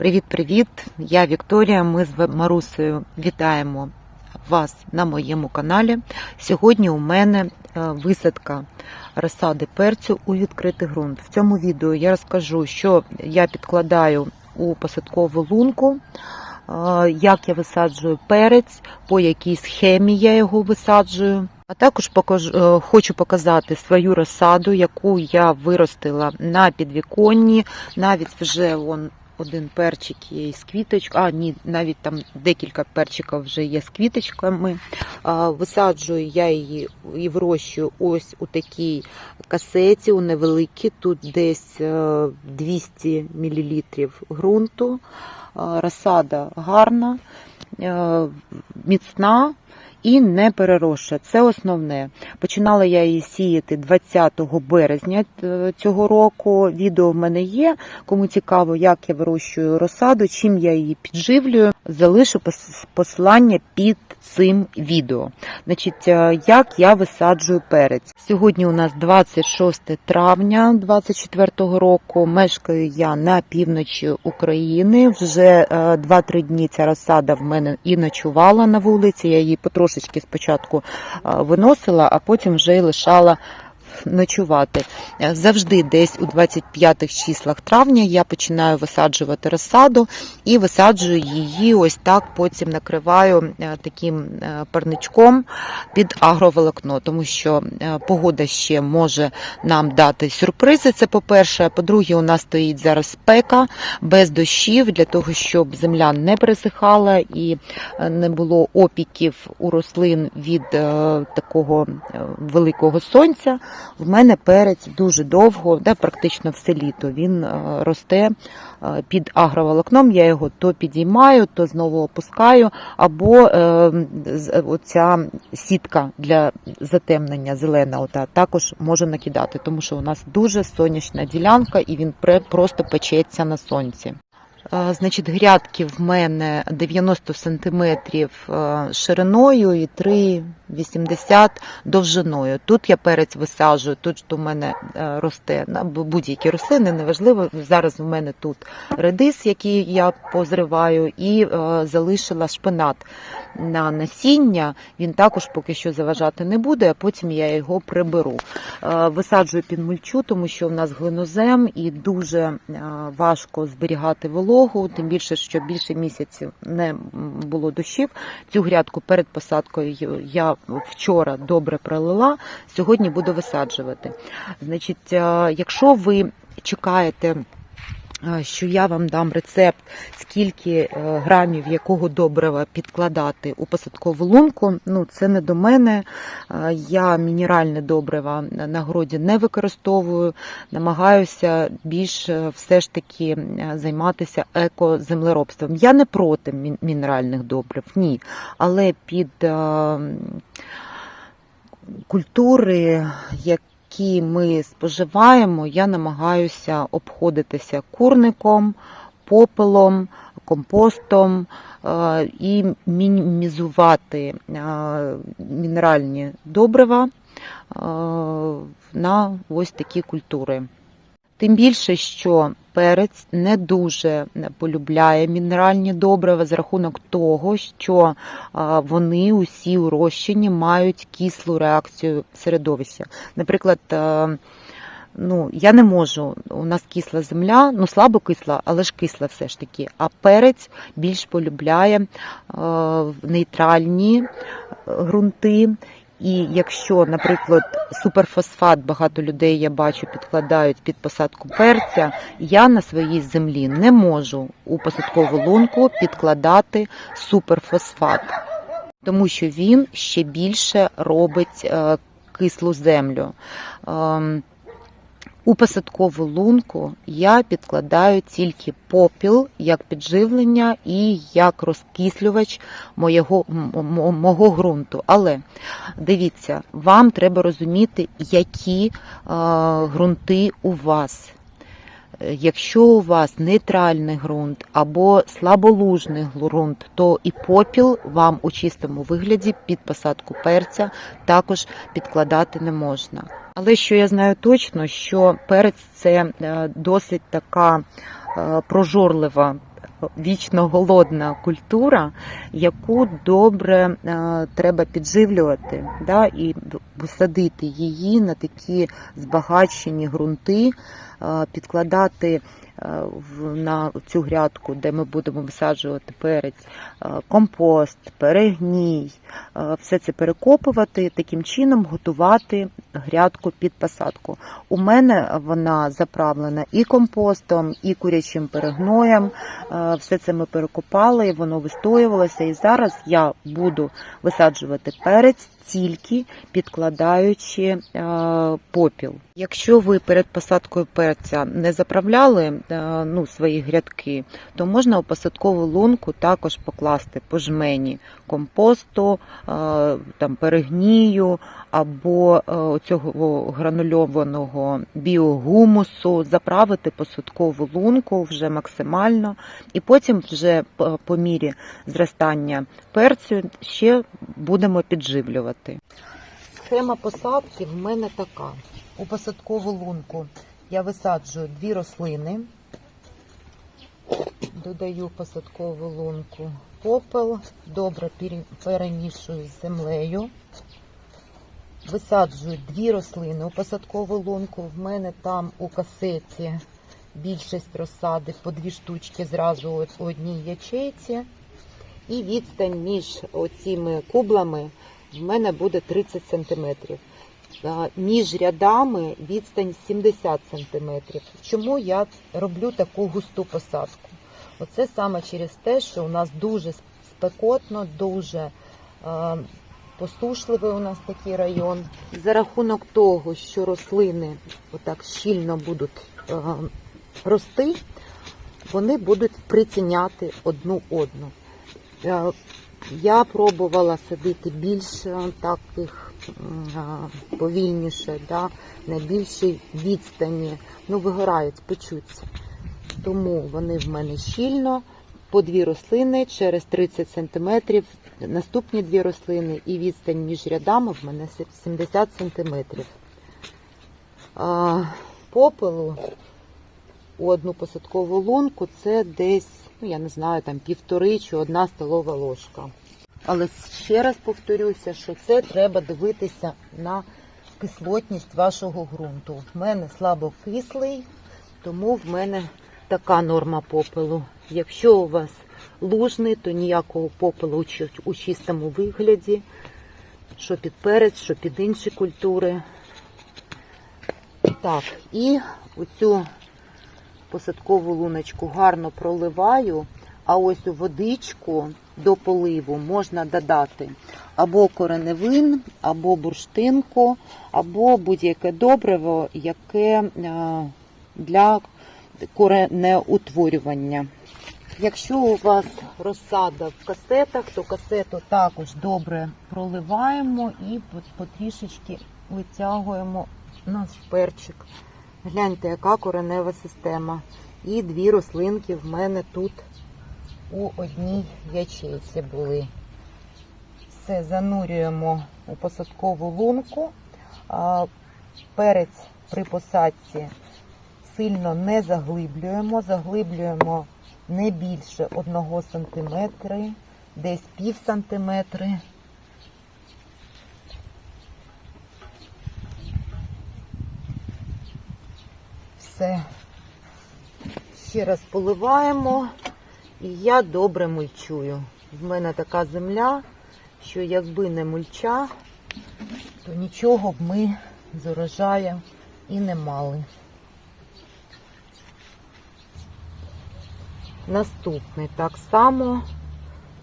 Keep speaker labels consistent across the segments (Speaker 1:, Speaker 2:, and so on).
Speaker 1: Привіт-привіт! Я Вікторія. Ми з Марусею вітаємо вас на моєму каналі. Сьогодні у мене е, висадка розсади перцю у відкритий ґрунт. В цьому відео я розкажу, що я підкладаю у посадкову лунку, е, як я висаджую перець, по якій схемі я його висаджую. А також покажу, е, хочу показати свою розсаду, яку я виростила на підвіконні. Навіть вже вон один перчик є із квіточкою, а ні, навіть там декілька перчиків вже є з квіточками. Висаджую я її і вирощую ось у такій касеті, у невеликій, тут десь е, 200 мл ґрунту. Розсада гарна, е, міцна. І не переросша. Це основне. Починала я її сіяти 20 березня е, цього року. Відео в мене є. Кому цікаво, як я вирощую розсаду, чим я її підживлюю, залишу посилання під цим відео. Значить, е, як я висаджую перець. Сьогодні у нас 26 травня 2024 року. Мешкаю я на півночі України. Вже е, 2-3 дні ця розсада в мене і ночувала на вулиці. Я її потрошечки спочатку виносила, а потім вже й лишала ночувати. Е, Завжди десь у 25-х числах травня я починаю висаджувати розсаду і висаджую її ось так, потім накриваю е, таким е, парничком під агроволокно, тому що погода ще може нам дати сюрпризи. Це по-перше. По-друге, у нас стоїть зараз спека без дощів для того, щоб земля не пересихала і не було опіків у рослин від такого великого сонця. В мене перець дуже довго, да, практично все літо. Він е, росте е, під агроволокном. Я його то підіймаю, то знову опускаю, або е, оця сітка для затемнення зелена, ота також можу накидати, тому що у нас дуже сонячна ділянка і він просто печеться на сонці. Е, Значить, грядки в мене 90 см шириною і 3,80 довжиною. Тут я перець висаджую, тут у мене е, росте будь-які рослини, неважливо. Зараз у мене тут редис, який я позриваю, і е, залишила шпинат на насіння. Він також поки що заважати не буде, а потім я його приберу. Е, Висаджую під мульчу, тому що в нас глинозем і дуже е, важко зберігати вологу, тим більше, що більше місяців не було дощів. Цю грядку перед посадкою я вчора добре пролила, сьогодні буду висаджувати. Значить, е, якщо ви чекаєте. Що я вам дам рецепт, скільки е, грамів якого добрива підкладати у посадкову лунку. Ну це не до мене. Я мінеральне добрива на городі не використовую. Намагаюся більш все ж таки е, займатися екоземлеробством. Я не проти мінеральних добрив, ні. Але під е, культури, які ми споживаємо, я намагаюся обходитися курником, попелом, компостом е, і мінімізувати е, мінеральні добрива е, на ось такі культури. Тим більше, що перець не дуже полюбляє мінеральні добрива за рахунок того, що вони усі у розчині мають кислу реакцію середовища. Наприклад, е, ну, я не можу, у нас кисла земля, ну слабо кисла, але ж кисла все ж таки. А перець більш полюбляє е, нейтральні е, ґрунти. І якщо, наприклад, суперфосфат багато людей я бачу підкладають під посадку перця, я на своїй землі не можу у посадкову лунку підкладати суперфосфат, тому що він ще більше робить е, кислу землю. У посадкову лунку я підкладаю тільки попіл як підживлення і як розкислювач моєго, мого ґрунту. Але дивіться, вам треба розуміти, які е, ґрунти у вас. Е, Якщо у вас нейтральний ґрунт або слаболужний ґрунт, то і попіл вам у чистому вигляді під посадку перця також підкладати не можна. Але що я знаю точно, що перець це е, досить така е, прожорлива вічно голодна культура, яку добре е, треба підживлювати, да, і посадити її на такі збагачені ґрунти, підкладати на цю грядку, де ми будемо висаджувати перець, е, компост, перегній, е, все це перекопувати, таким чином готувати грядку під посадку. У мене вона заправлена і компостом, і курячим перегноєм. Е, Все це ми перекопали, воно вистоювалося. І зараз я буду висаджувати перець тільки підкладаючи е, попіл. Якщо ви перед посадкою перця не заправляли е, ну, свої грядки, то можна у посадкову лунку також покласти по жмені компосту, е, там, перегнію або цього гранульованого біогумусу, заправити посадкову лунку вже максимально, і потім вже по мірі зростання перцю ще будемо підживлювати. Схема посадки в мене така. У посадкову лунку я висаджую дві рослини, додаю посадкову лунку попел, добре пере- перемішую з землею. Висаджую дві рослини у посадкову лунку. В мене там у касеті більшість розсади по дві штучки зразу у одній ячейці. І відстань між оціми кублами в мене буде 30 см. Між рядами відстань 70 см. Чому я роблю таку густу посадку? Оце саме через те, що у нас дуже спекотно, дуже е, посушливий у нас такий район. За рахунок того, що рослини отак щільно будуть рости, вони будуть приціняти одну одну. Я пробувала садити більш е, таких повільніше, да, на більшій відстані. Ну, вигорають, печуться. Тому вони в мене щільно, по дві рослини через 30 см, наступні дві рослини і відстань між рядами в мене 70 см. Попелу у одну посадкову лунку це десь, ну я не знаю, там півтори чи одна столова ложка. Але ще раз повторюся, що це треба дивитися на кислотність вашого ґрунту. В мене слабокислий, тому в мене така норма попелу. Якщо у вас лужний, то ніякого попелу у чистому вигляді, що під перець, що під інші культури. Так, і оцю посадкову луночку гарно проливаю, а ось у водичку до поливу можна додати або кореневин, або бурштинку, або будь-яке добриво, яке е, для коренеутворювання. Якщо у вас розсада в касетах, то касету також добре проливаємо і по- потрішечки витягуємо наш перчик. Гляньте, яка коренева система. І дві рослинки в мене тут у одній ячейці були. Все, занурюємо у посадкову лунку. Перець при посадці сильно не заглиблюємо, заглиблюємо не більше 1 см, десь пів сантиметри. Все. Ще раз поливаємо, і я добре мульчую. В мене така земля, що якби не мульча, то нічого б ми з урожаєм і не мали. Наступний так само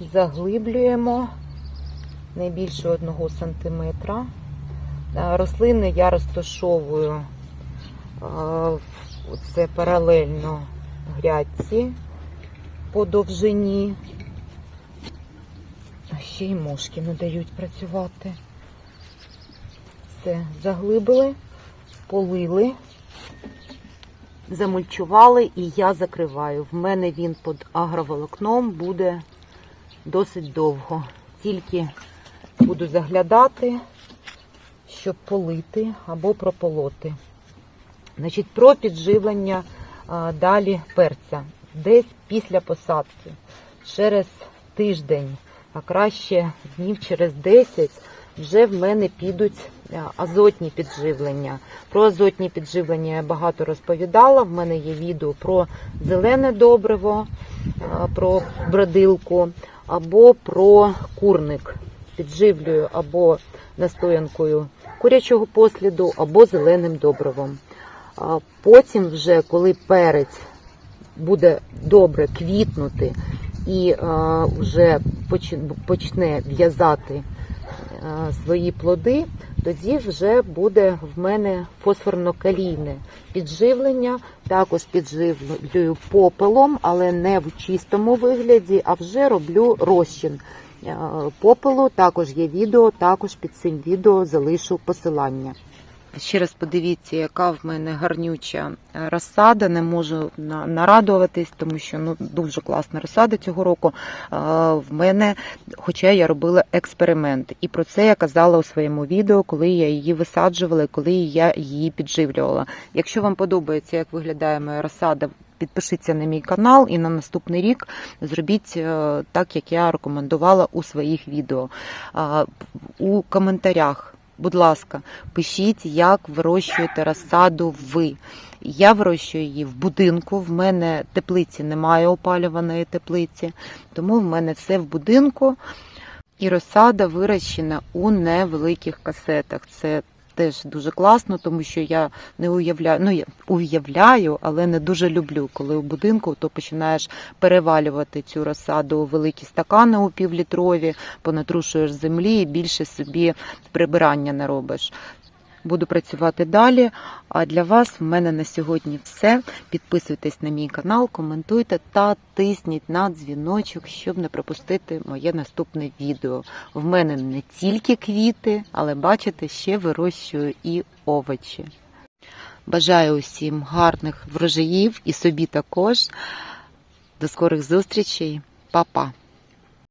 Speaker 1: заглиблюємо не більше 1 сантиметра. Рослини я розташовую це паралельно грядці по довжині. А ще й мошки не дають працювати. Все, заглибили, полили, замульчували і я закриваю. В мене він під агроволокном буде досить довго. Тільки буду заглядати, щоб полити або прополоти. Значить, про підживлення далі перця. десь після посадки, через тиждень, а краще днів через 10, вже в мене підуть е, азотні підживлення. Про азотні підживлення я багато розповідала. В мене є відео про зелене добриво, е, про бродилку або про курник. Підживлюю або настоянкою курячого посліду, або зеленим добривом. Потім, вже коли перець буде добре квітнути і вже почне в'язати е, свої плоди, тоді вже буде в мене фосфорно-калійне підживлення. Також підживлюю попелом, але не в чистому вигляді, а вже роблю розчин е, попелу. Також є відео, також під цим відео залишу посилання. Ще раз подивіться, яка в мене гарнюча е, розсада. Не можу нарадуватись, тому що ну дуже класна розсада цього року. Е, В мене, хоча я робила експеримент, і про це я казала у своєму відео, коли я її висаджувала, коли я її підживлювала. Якщо вам подобається, як виглядає моя розсада. Підпишіться на мій канал і на наступний рік зробіть е, так, як я рекомендувала у своїх відео. У коментарях Будь ласка, пишіть, як вирощуєте розсаду ви. Я вирощую її в будинку. В мене теплиці немає опалюваної теплиці, тому в мене все в будинку. І розсада вирощена у невеликих касетах. Це теж дуже класно, тому що я не уявляю, ну я уявляю, але не дуже люблю, коли у будинку то починаєш перевалювати цю розсаду у великі стакани у півлітрові, понатрушуєш землі і більше собі прибирання не робиш. Буду працювати далі. А для вас в мене на сьогодні все. Підписуйтесь на мій канал, коментуйте та тисніть на дзвіночок, щоб не пропустити моє наступне відео. В мене не тільки квіти, але бачите, ще вирощую і овочі. Бажаю усім гарних врожаїв і собі також. До скорих зустрічей, Па-па!